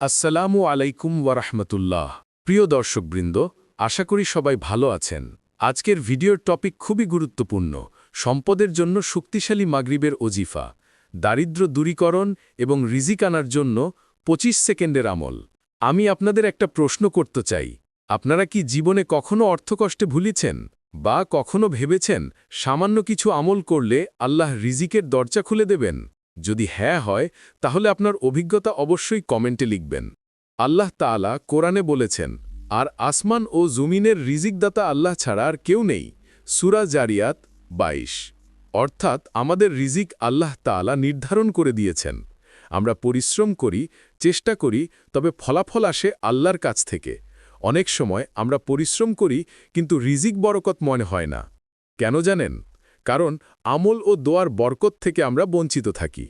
আসসালামু আলাইকুম ওয়ারহমতুল্লাহ। প্রিয় দর্শকবৃন্দ, আশা করি সবাই ভালো আছেন। আজকের ভিডিওর টপিক খুবই গুরুত্বপূর্ণ, সম্পদের জন্য শক্তিশালী মাগরিবের ওজিফা, দারিদ্র দূরীকরণ এবং রিজিক আনার জন্য ২৫ সেকেন্ডের আমল। আমি আপনাদের একটা প্রশ্ন করতে চাই, আপনারা কি জীবনে কখনো অর্থকষ্টে ভুলিছেন বা কখনো ভেবেছেন সামান্য কিছু আমল করলে আল্লাহ রিজিকের দরজা খুলে দেবেন? যদি হ্যাঁ হয়, তাহলে আপনার অভিজ্ঞতা অবশ্যই কমেন্টে লিখবেন। আল্লাহ তাআলা কোরআনে বলেছেন, আর আসমান ও জুমিনের রিজিকদাতা আল্লাহ ছাড়া আর কেউ নেই। সুরা জারিয়াত ২২ অর্থাৎ আমাদের রিজিক আল্লাহ তাআলা নির্ধারণ করে দিয়েছেন। আমরা পরিশ্রম করি, চেষ্টা করি, তবে ফলাফল আসে আল্লাহর কাছ থেকে। অনেক সময় আমরা পরিশ্রম করি, কিন্তু রিজিক বরকত মনে হয় না। কেন জানেন? কারণ আমল ও দোয়ার বরকত থেকে আমরা বঞ্চিত থাকি।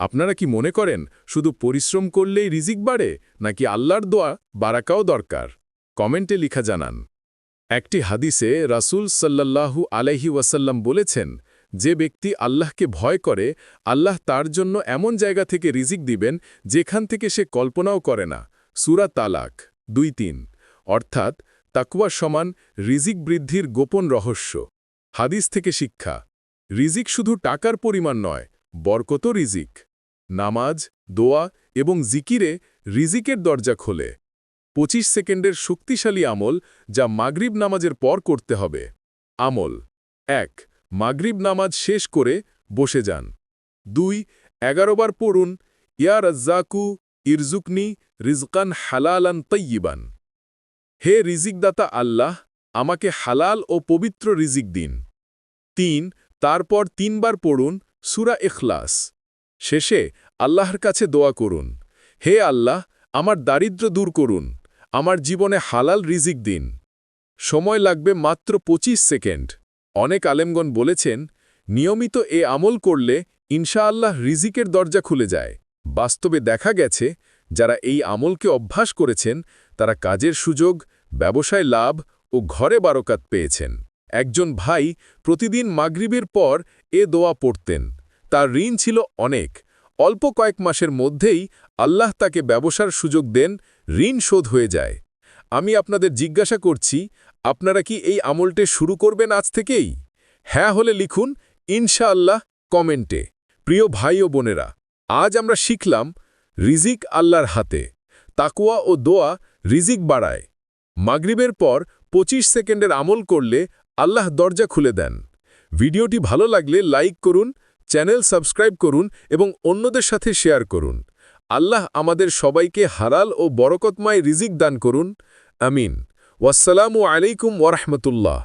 আপনারা কি মনে করেন, শুধু পরিশ্রম করলেই রিজিক বাড়ে, নাকি আল্লাহর দোয়া বারাকাও দরকার? কমেন্টে লিখা জানান। একটি হাদিসে রাসূল সাল্লাল্লাহু আলাইহি ওয়াসাল্লাম বলেছেন, যে ব্যক্তি আল্লাহকে ভয় করে, আল্লাহ তার জন্য এমন জায়গা থেকে রিজিক দিবেন, যেখান থেকে সে কল্পনাও করে না। সুরা তালাক, দুই তিন। অর্থাৎ তাকুয়া সমান রিজিক বৃদ্ধির গোপন রহস্য। হাদিস থেকে শিক্ষা। রিজিক শুধু টাকার পরিমাণ নয় বরকত রিজিক। নামাজ, দোয়া এবং জিকিরে রিজিকের দরজা খোলে। ২৫ সেকেন্ডের শক্তিশালী আমল যা মাগরিব নামাজের পর করতে হবে। আমল। এক, মাগরিব নামাজ শেষ করে বসে যান। দুই এগারোবার পড়ুন, ইয়া রাজ্জাকু ইরজুকনি রিজকান হালালান তৈয়িবান হে রিজিকদাতা আল্লাহ, আমাকে হালাল ও পবিত্র রিজিক দিন। তিন, তারপর তিনবার পড়ুন সুরা এখলাস শেষে আল্লাহর কাছে দোয়া করুন, হে আল্লাহ, আমার দারিদ্র দূর করুন, আমার জীবনে হালাল রিজিক দিন। সময় লাগবে মাত্র ২৫ সেকেন্ড। অনেক আলেমগণ বলেছেন, নিয়মিত এ আমল করলে ইনশাআল্লাহ রিজিকের দরজা খুলে যায়। বাস্তবে দেখা গেছে, যারা এই আমলকে অভ্যাস করেছেন, তারা কাজের সুযোগ, ব্যবসায় লাভ ও ঘরে বারকাত পেয়েছেন। একজন ভাই প্রতিদিন মাগরিবের পর এ দোয়া পড়তেন। তার ঋণ ছিল অনেক। অল্প কয়েক মাসের মধ্যেই আল্লাহ তাকে ব্যবসার সুযোগ দেন, ঋণ শোধ হয়ে যায়। আমি আপনাদের জিজ্ঞাসা করছি, আপনারা কি এই আমলটে শুরু করবেন আজ থেকেই? হ্যাঁ হলে লিখুন, ইনশাআল্লাহ, কমেন্টে। প্রিয় ভাই ও বোনেরা, আজ আমরা শিখলাম রিজিক আল্লাহর হাতে। তাকুয়া ও দোয়া রিজিক বাড়ায়। মাগরিবের পর ২৫ সেকেন্ডের আমল করলে আল্লাহ দরজা খুলে দেন। ভিডিওটি ভালো লাগলে লাইক করুন, চ্যানেল সাবস্ক্রাইব করুন এবং অন্যদের সাথে শেয়ার করুন। আল্লাহ আমাদের সবাইকে হারাল ও বরকতময় রিজিক দান করুন। আমিন। ওয়াসালামু আলাইকুম ওরহমতুল্লাহ